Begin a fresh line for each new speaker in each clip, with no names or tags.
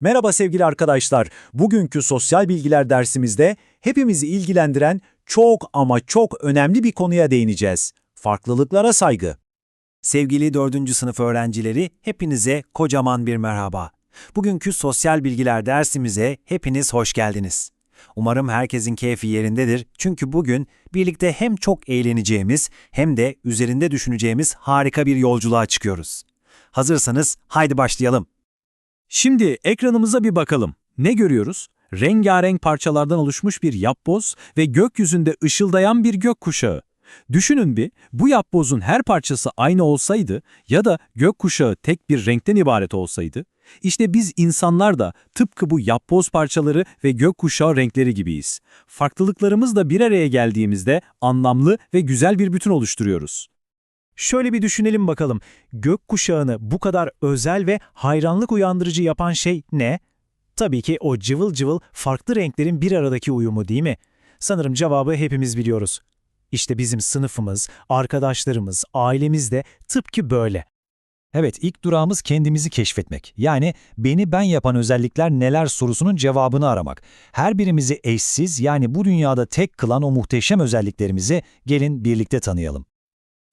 Merhaba sevgili arkadaşlar. Bugünkü sosyal bilgiler dersimizde hepimizi ilgilendiren çok ama çok önemli bir konuya değineceğiz. Farklılıklara saygı. Sevgili 4. sınıf öğrencileri, hepinize kocaman bir merhaba. Bugünkü sosyal bilgiler dersimize hepiniz hoş geldiniz. Umarım herkesin keyfi yerindedir çünkü bugün birlikte hem çok eğleneceğimiz hem de üzerinde düşüneceğimiz harika bir yolculuğa çıkıyoruz. Hazırsanız haydi başlayalım. Şimdi ekranımıza bir bakalım. Ne görüyoruz? Rengarenk parçalardan oluşmuş bir yapboz ve gökyüzünde ışıldayan bir gökkuşağı. Düşünün bir, bu yapbozun her parçası aynı olsaydı ya da gökkuşağı tek bir renkten ibaret olsaydı, işte biz insanlar da tıpkı bu yapboz parçaları ve gökkuşağı renkleri gibiyiz. Farklılıklarımız da bir araya geldiğimizde anlamlı ve güzel bir bütün oluşturuyoruz. Şöyle bir düşünelim bakalım. Gökkuşağını bu kadar özel ve hayranlık uyandırıcı yapan şey ne? Tabii ki o cıvıl cıvıl farklı renklerin bir aradaki uyumu değil mi? Sanırım cevabı hepimiz biliyoruz. İşte bizim sınıfımız, arkadaşlarımız, ailemiz de tıpkı böyle. Evet, ilk durağımız kendimizi keşfetmek. Yani beni ben yapan özellikler neler sorusunun cevabını aramak. Her birimizi eşsiz yani bu dünyada tek kılan o muhteşem özelliklerimizi gelin birlikte tanıyalım.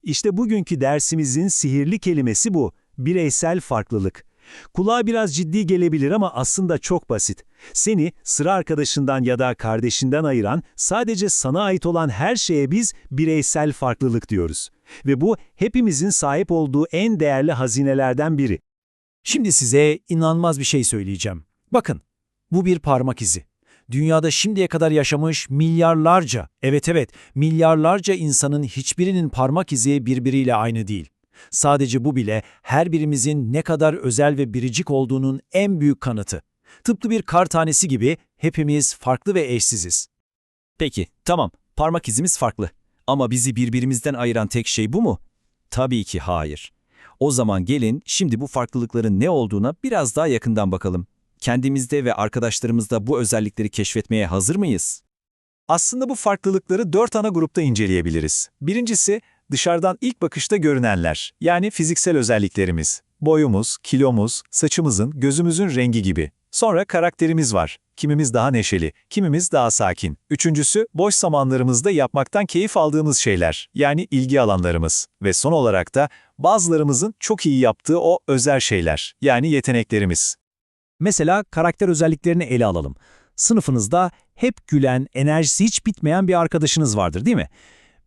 İşte bugünkü dersimizin sihirli kelimesi bu, bireysel farklılık. Kulağa biraz ciddi gelebilir ama aslında çok basit. Seni sıra arkadaşından ya da kardeşinden ayıran, sadece sana ait olan her şeye biz bireysel farklılık diyoruz. Ve bu hepimizin sahip olduğu en değerli hazinelerden biri. Şimdi size inanılmaz bir şey söyleyeceğim. Bakın, bu bir parmak izi. Dünyada şimdiye kadar yaşamış milyarlarca, evet evet, milyarlarca insanın hiçbirinin parmak izi birbiriyle aynı değil. Sadece bu bile her birimizin ne kadar özel ve biricik olduğunun en büyük kanıtı. Tıpkı bir kar tanesi gibi hepimiz farklı ve eşsiziz. Peki, tamam, parmak izimiz farklı. Ama bizi birbirimizden ayıran tek şey bu mu? Tabii ki hayır. O zaman gelin şimdi bu farklılıkların ne olduğuna biraz daha yakından bakalım kendimizde ve arkadaşlarımızda bu özellikleri keşfetmeye hazır mıyız? Aslında bu farklılıkları dört ana grupta inceleyebiliriz. Birincisi, dışarıdan ilk bakışta görünenler, yani fiziksel özelliklerimiz. Boyumuz, kilomuz, saçımızın, gözümüzün rengi gibi. Sonra karakterimiz var. Kimimiz daha neşeli, kimimiz daha sakin. Üçüncüsü, boş zamanlarımızda yapmaktan keyif aldığımız şeyler, yani ilgi alanlarımız. Ve son olarak da bazılarımızın çok iyi yaptığı o özel şeyler, yani yeteneklerimiz. Mesela karakter özelliklerini ele alalım. Sınıfınızda hep gülen, enerjisi hiç bitmeyen bir arkadaşınız vardır değil mi?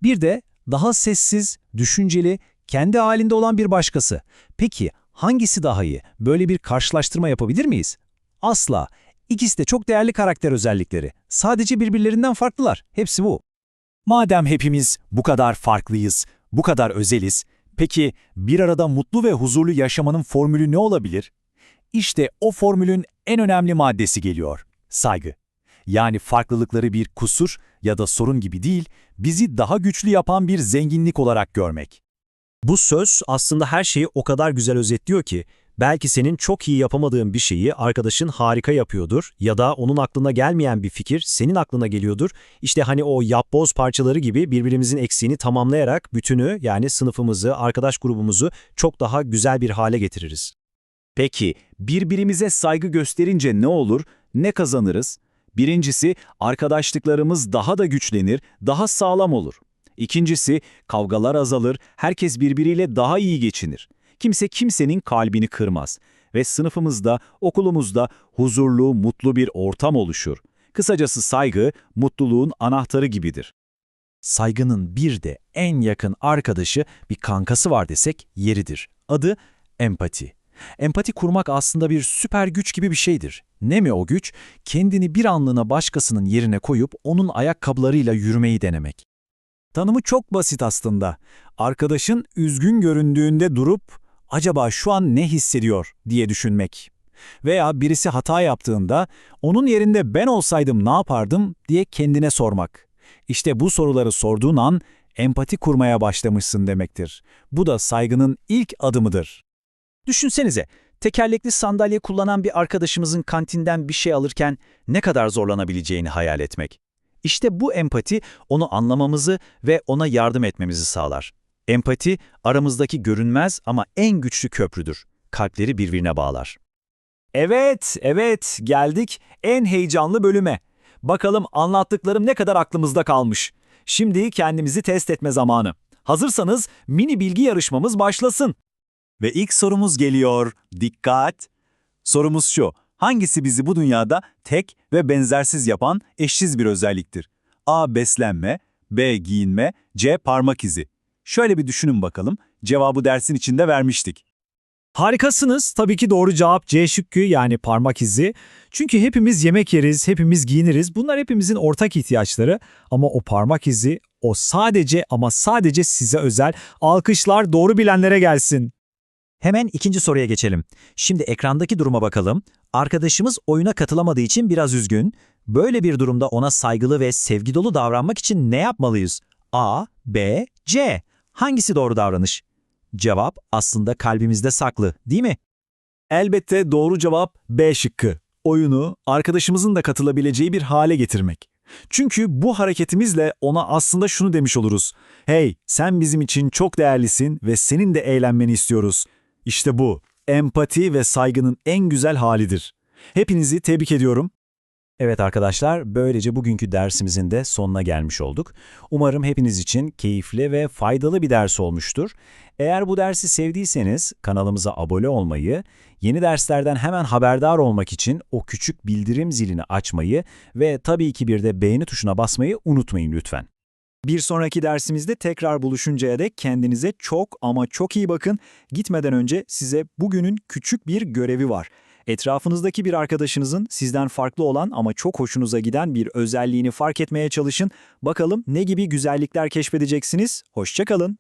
Bir de daha sessiz, düşünceli, kendi halinde olan bir başkası. Peki hangisi daha iyi? Böyle bir karşılaştırma yapabilir miyiz? Asla. İkisi de çok değerli karakter özellikleri. Sadece birbirlerinden farklılar. Hepsi bu. Madem hepimiz bu kadar farklıyız, bu kadar özeliz, peki bir arada mutlu ve huzurlu yaşamanın formülü ne olabilir? İşte o formülün en önemli maddesi geliyor. Saygı. Yani farklılıkları bir kusur ya da sorun gibi değil, bizi daha güçlü yapan bir zenginlik olarak görmek. Bu söz aslında her şeyi o kadar güzel özetliyor ki, belki senin çok iyi yapamadığın bir şeyi arkadaşın harika yapıyordur ya da onun aklına gelmeyen bir fikir senin aklına geliyordur. İşte hani o yapboz parçaları gibi birbirimizin eksiğini tamamlayarak bütünü yani sınıfımızı, arkadaş grubumuzu çok daha güzel bir hale getiririz. Peki, birbirimize saygı gösterince ne olur, ne kazanırız? Birincisi, arkadaşlıklarımız daha da güçlenir, daha sağlam olur. İkincisi, kavgalar azalır, herkes birbiriyle daha iyi geçinir. Kimse kimsenin kalbini kırmaz. Ve sınıfımızda, okulumuzda huzurlu, mutlu bir ortam oluşur. Kısacası saygı, mutluluğun anahtarı gibidir. Saygının bir de en yakın arkadaşı, bir kankası var desek yeridir. Adı empati. Empati kurmak aslında bir süper güç gibi bir şeydir. Ne mi o güç? Kendini bir anlığına başkasının yerine koyup onun ayakkabılarıyla yürümeyi denemek. Tanımı çok basit aslında. Arkadaşın üzgün göründüğünde durup acaba şu an ne hissediyor diye düşünmek. Veya birisi hata yaptığında onun yerinde ben olsaydım ne yapardım diye kendine sormak. İşte bu soruları sorduğun an empati kurmaya başlamışsın demektir. Bu da saygının ilk adımıdır. Düşünsenize, tekerlekli sandalye kullanan bir arkadaşımızın kantinden bir şey alırken ne kadar zorlanabileceğini hayal etmek. İşte bu empati onu anlamamızı ve ona yardım etmemizi sağlar. Empati aramızdaki görünmez ama en güçlü köprüdür. Kalpleri birbirine bağlar. Evet, evet, geldik en heyecanlı bölüme. Bakalım anlattıklarım ne kadar aklımızda kalmış. Şimdi kendimizi test etme zamanı. Hazırsanız mini bilgi yarışmamız başlasın.
Ve ilk sorumuz geliyor. Dikkat! Sorumuz şu. Hangisi bizi bu dünyada tek ve benzersiz yapan eşsiz bir özelliktir? A. Beslenme, B. Giyinme, C. Parmak izi. Şöyle bir düşünün bakalım. Cevabı dersin içinde vermiştik.
Harikasınız. Tabii ki doğru cevap C şıkkı yani parmak izi. Çünkü hepimiz yemek yeriz, hepimiz giyiniriz. Bunlar hepimizin ortak ihtiyaçları. Ama o parmak izi, o sadece ama sadece size özel. Alkışlar doğru bilenlere gelsin.
Hemen ikinci soruya geçelim. Şimdi ekrandaki duruma bakalım. Arkadaşımız oyuna katılamadığı için biraz üzgün. Böyle bir durumda ona saygılı ve sevgi dolu davranmak için ne yapmalıyız? A, B, C. Hangisi doğru davranış? Cevap aslında kalbimizde saklı, değil mi?
Elbette doğru cevap B şıkkı. Oyunu arkadaşımızın da katılabileceği bir hale getirmek. Çünkü bu hareketimizle ona aslında şunu demiş oluruz. Hey, sen bizim için çok değerlisin ve senin de eğlenmeni istiyoruz. İşte bu, empati ve saygının en güzel halidir. Hepinizi tebrik ediyorum.
Evet arkadaşlar, böylece bugünkü dersimizin de sonuna gelmiş olduk. Umarım hepiniz için keyifli ve faydalı bir ders olmuştur. Eğer bu dersi sevdiyseniz kanalımıza abone olmayı, yeni derslerden hemen haberdar olmak için o küçük bildirim zilini açmayı ve tabii ki bir de beğeni tuşuna basmayı unutmayın lütfen.
Bir sonraki dersimizde tekrar buluşuncaya dek kendinize çok ama çok iyi bakın. Gitmeden önce size bugünün küçük bir görevi var. Etrafınızdaki bir arkadaşınızın sizden farklı olan ama çok hoşunuza giden bir özelliğini fark etmeye çalışın. Bakalım ne gibi güzellikler keşfedeceksiniz? Hoşçakalın.